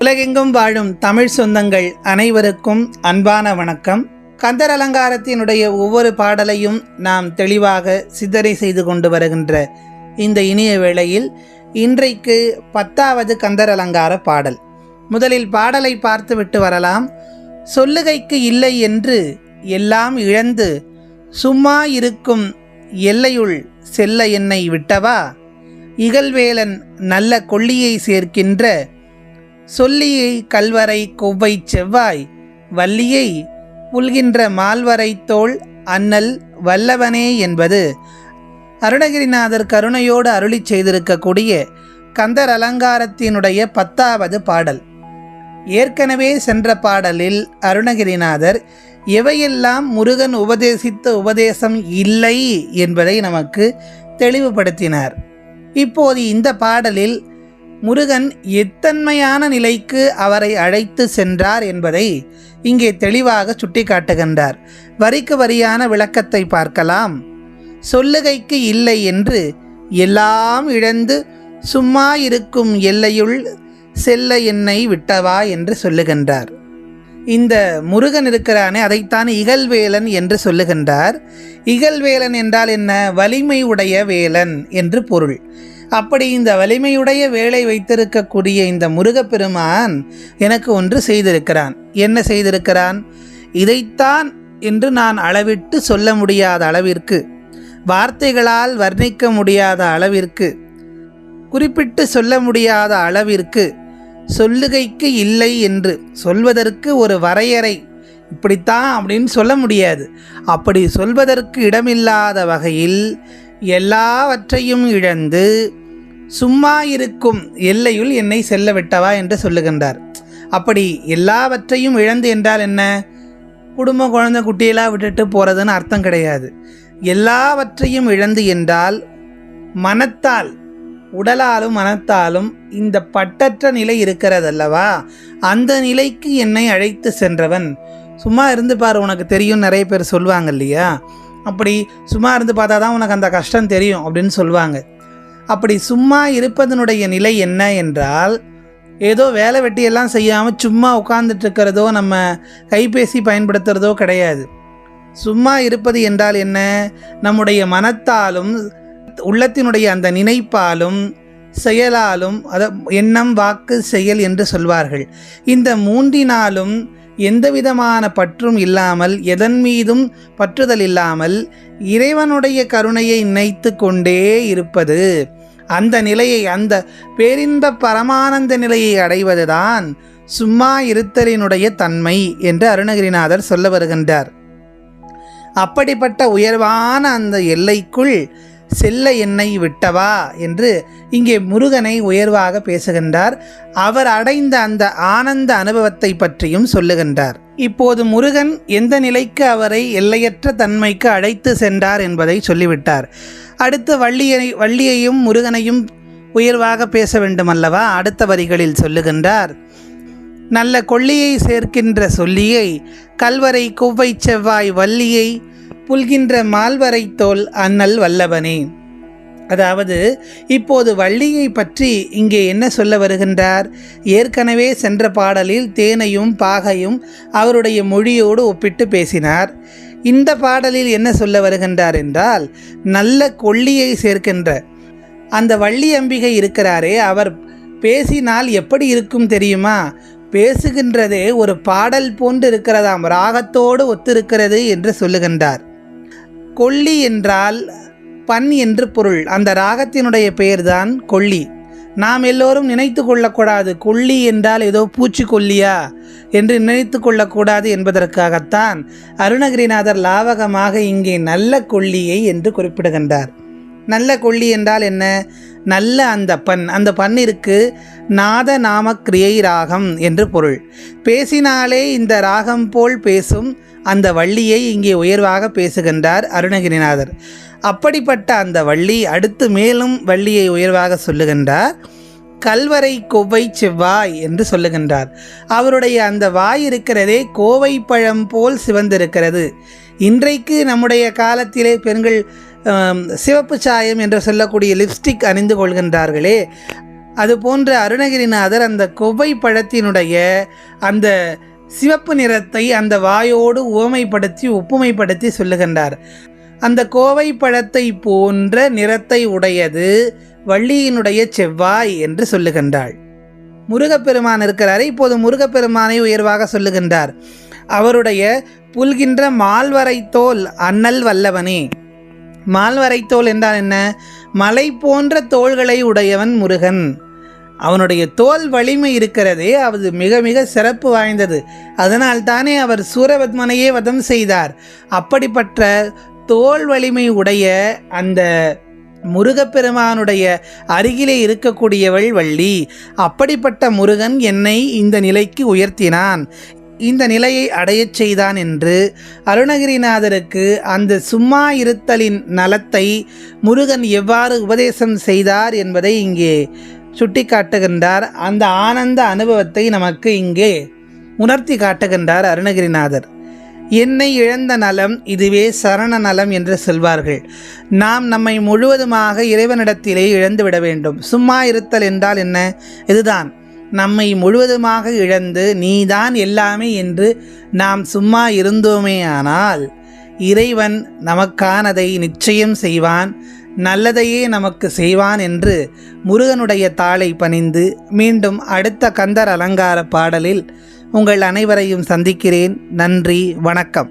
உலகெங்கும் வாழும் தமிழ் சொந்தங்கள் அனைவருக்கும் அன்பான வணக்கம். கந்தர் அலங்காரத்தினுடைய ஒவ்வொரு பாடலையும் நாம் தெளிவாக சித்தரை செய்து கொண்டு வருகின்ற இந்த இனிய வேளையில் இன்றைக்கு பத்தாவது கந்தர் அலங்கார பாடல். முதலில் பாடலை பார்த்துவிட்டு வரலாம். சொல்லுகைக்கு இல்லை என்று எல்லாம் இழந்து சும்மா இருக்கும் எல்லையுள் செல்ல என்னை விட்டவா? இகழ்வேலன் நல்ல கொள்ளியை சேர்க்கின்ற சொல்லியை கல்வரை கொவ்வை செவ்வாய் வள்ளியை புல்கின்ற மால்வரை தோள் அண்ணல் வல்லவனே என்பது அருணகிரிநாதர் கருணையோடு அருளிச் செய்திருக்கக்கூடிய கந்தர் அலங்காரத்தினுடைய பத்தாவது பாடல். ஏற்கனவே சென்ற பாடலில் அருணகிரிநாதர் எவையெல்லாம் முருகன் உபதேசித்த உபதேசம் இல்லை என்பதை நமக்கு தெளிவுபடுத்தினார். இப்போது இந்த பாடலில் முருகன் எத்தன்மையான நிலைக்கு அவரை அழைத்து சென்றார் என்பதை இங்கே தெளிவாக சுட்டிக்காட்டுகின்றார். வரிக்கு வரியான விளக்கத்தை பார்க்கலாம். சொல்லுகைக்கு இல்லை என்று எல்லாம் இழந்து சும்மா இருக்கும் எல்லையுள் செல்ல என்னை விட்டவா என்று சொல்லுகின்றார். இந்த முருகன் இருக்கிறானே அதைத்தான் இகழ்வேலன் என்று சொல்லுகின்றார். இகழ்வேலன் என்றால் என்ன? வலிமை உடைய வேலன் என்று பொருள். அப்படி இந்த வலிமையுடைய வேலை வைத்திருக்கக்கூடிய இந்த முருகப்பெருமான் எனக்கு ஒன்று செய்திருக்கிறான். என்ன செய்திருக்கிறான்? இதைத்தான் என்று நான் அளவிட்டு சொல்ல முடியாத அளவிற்கு வார்த்தைகளால் வர்ணிக்க முடியாத அளவிற்கு குறிப்பிட்டு சொல்ல முடியாத அளவிற்கு சொல்லுகைக்கு இல்லை என்று சொல்வதற்கு ஒரு வரையறை. இப்படித்தான் அப்படின்னு சொல்ல முடியாது. அப்படி சொல்வதற்கு இடமில்லாத வகையில் எல்லாவற்றையும் இழந்து சும்மா இருக்கும் எல்லையுள் என்னை செல்ல விட்டவா என்று சொல்லுகின்றார். அப்படி எல்லாவற்றையும் இழந்து என்றால் என்ன? குடும்ப குழந்தை குட்டியெல்லாம் விட்டுட்டு போகிறதுன்னு அர்த்தம் கிடையாது. எல்லாவற்றையும் இழந்து என்றால் மனத்தால் உடலாலும் மனத்தாலும் இந்த பட்டற்ற நிலை இருக்கிறதல்லவா? அந்த நிலைக்கு என்னை அழைத்து சென்றவன். சும்மா இருந்து பாரு உனக்கு தெரியும் நிறைய பேர் சொல்லுவாங்க இல்லையா? அப்படி சும்மா இருந்து பார்த்தா தான் உனக்கு அந்த கஷ்டம் தெரியும் அப்படின்னு சொல்லுவாங்க. அப்படி சும்மா இருப்பதனுடைய நிலை என்ன என்றால் ஏதோ வேலை வெட்டியெல்லாம் செய்யாமல் சும்மா உட்கார்ந்துட்டு இருக்கிறதோ நம்ம கைபேசி பயன்படுத்துகிறதோ கிடையாது. சும்மா இருப்பது என்றால் என்ன? நம்முடைய மனத்தாலும் உள்ளத்தினுடைய அந்த நினைப்பாலும் செயலாலும் அத எண்ணம் வாக்கு செயல் என்று சொல்வார்கள். இந்த மூன்றினாலும் எந்த விதமான பற்றும் இல்லாமல் எதன் மீதும் பற்றுதல் இல்லாமல் இறைவனுடைய கருணையை நினைத்து கொண்டே இருப்பது. அந்த நிலையை அந்த பேரின்ப பரமானந்த நிலையை அடைவதுதான் சும்மா இருத்தலினுடைய தன்மை என்று அருணகிரிநாதர் சொல்ல வருகின்றார். அப்படிப்பட்ட உயர்வான அந்த எல்லைக்குள் செல்ல என்னை விட்டவா என்று இங்கே முருகனை உயர்வாக பேசுகின்றார். அவர் அடைந்த அந்த ஆனந்த அனுபவத்தை பற்றியும் சொல்லுகின்றார். இப்போது முருகன் எந்த நிலைக்கு அவரை எல்லையற்ற தன்மைக்கு அழைத்து சென்றார் என்பதை சொல்லிவிட்டார். அடுத்து வள்ளியை வள்ளியையும் முருகனையும் உயர்வாக பேச வேண்டுமல்லவா? அடுத்த வரிகளில் சொல்லுகின்றார். நல்ல கொள்ளியை சேர்க்கின்ற சொல்லியை கல்வரை கொவ்வை செவ்வாய் வள்ளியை புல்கின்ற மால்வரை தோல் அண்ணல் வல்லவனே. அதாவது இப்போது வள்ளியை பற்றி இங்கே என்ன சொல்ல வருகின்றார்? ஏற்கனவே சென்ற பாடலில் தேனையும் பாகையும் அவருடைய மொழியோடு ஒப்பிட்டு பேசினார். இந்த பாடலில் என்ன சொல்ல வருகின்றார் என்றால் நல்ல கொள்ளியை சேர்க்கின்ற அந்த வள்ளி அம்பிகை இருக்கிறாரே அவர் பேசினால் எப்படி இருக்கும் தெரியுமா? பேசுகின்றதே ஒரு பாடல் போன்று இருக்கிறதாம் ராகத்தோடு ஒத்திருக்கிறது என்று சொல்லுகின்றார். கொல்லி என்றால் பண் என்று பொருள். அந்த ராகத்தினுடைய பெயர்தான் கொல்லி. நாம் எல்லோரும் நினைத்து கொள்ளக்கூடாது கொல்லி என்றால் ஏதோ பூச்சிக்கொல்லியா என்று நினைத்து கொள்ளக்கூடாது என்பதற்காகத்தான் அருணகிரிநாதர் லாவகமாக இங்கே நல்ல கொல்லியை என்று குறிப்பிடுகின்றார். நல்ல கொல்லி என்றால் என்ன? நல்ல அந்த பண் அந்த பண்ணிற்கு நாத நாம கிரியை ராகம் என்று பொருள். பேசினாலே இந்த ராகம் போல் பேசும் அந்த வள்ளியை இங்கே உயர்வாக பேசுகின்றார் அருணகிரிநாதர். அப்படிப்பட்ட அந்த வள்ளி அடுத்து மேலும் வள்ளியை உயர்வாக சொல்லுகின்றார். கல்வரை கொவ்வை செவ்வாய் என்று சொல்லுகின்றார். அவருடைய அந்த வாய் இருக்கிறதே கோவை பழம் போல் சிவந்திருக்கிறது. இன்றைக்கு நம்முடைய காலத்திலே பெண்கள் சிவப்பு சாயம் என்று சொல்லக்கூடிய லிப்ஸ்டிக் அணிந்து கொள்கின்றார்களே. அது போன்ற அருணகிரிநாதர் அந்த கொவ்வை பழத்தினுடைய அந்த சிவப்பு நிறத்தை அந்த வாயோடு உவமைப்படுத்தி ஒப்புமைப்படுத்தி சொல்லுகின்றார். அந்த கோவை பழத்தை போன்ற நிறத்தை உடையது வள்ளியினுடைய செவ்வாய் என்று சொல்லுகின்றாள். முருகப்பெருமான் இருக்கிறார். இப்போது முருகப்பெருமானை உயர்வாக சொல்லுகின்றார். அவருடைய புல்கின்ற மால்வரை தோல் அண்ணல் வல்லவனே. மால்வரை தோல் என்றால் என்ன? மலை போன்ற தோள்களை உடையவன் முருகன். அவனுடைய தோல் வலிமை இருக்கிறதே அது மிக மிக சிறப்பு வாய்ந்தது. அதனால் தானே அவர் சூரபத்மனையே வதம் செய்தார். அப்படிப்பட்ட தோல் வலிமை உடைய அந்த முருகப்பெருமானுடைய அருகிலே இருக்கக்கூடியவள் வள்ளி. அப்படிப்பட்ட முருகன் என்னை இந்த நிலைக்கு உயர்த்தினான். இந்த நிலையை அடையச் செய்தான் என்று அருணகிரிநாதருக்கு அந்த சும்மா இருத்தலின் நலத்தை முருகன் எவ்வாறு உபதேசம் செய்தார் என்பதை இங்கே சுட்டிக்காட்டுகின்றார். அந்த ஆனந்த அனுபவத்தை நமக்கு இங்கே உணர்த்தி காட்டுகின்றார் அருணகிரிநாதர். என்னை இழந்த நலம் இதுவே சரண நலம் என்று சொல்வார்கள். நாம் நம்மை முழுவதுமாக இறைவனிடத்திலே இழந்து விட வேண்டும். சும்மா இருத்தல் என்றால் என்ன? இதுதான். நம்மை முழுவதுமாக இழந்து நீதான் எல்லாமே என்று நாம் சும்மா இருந்தோமேயானால் இறைவன் நமக்கானதை நிச்சயம் செய்வான் நல்லதையே நமக்கு செய்வான் என்று முருகனுடைய தாளை பணிந்து மீண்டும் அடுத்த கந்தர் அலங்கார பாடலில் உங்கள் அனைவரையும் சந்திக்கிறேன். நன்றி வணக்கம்.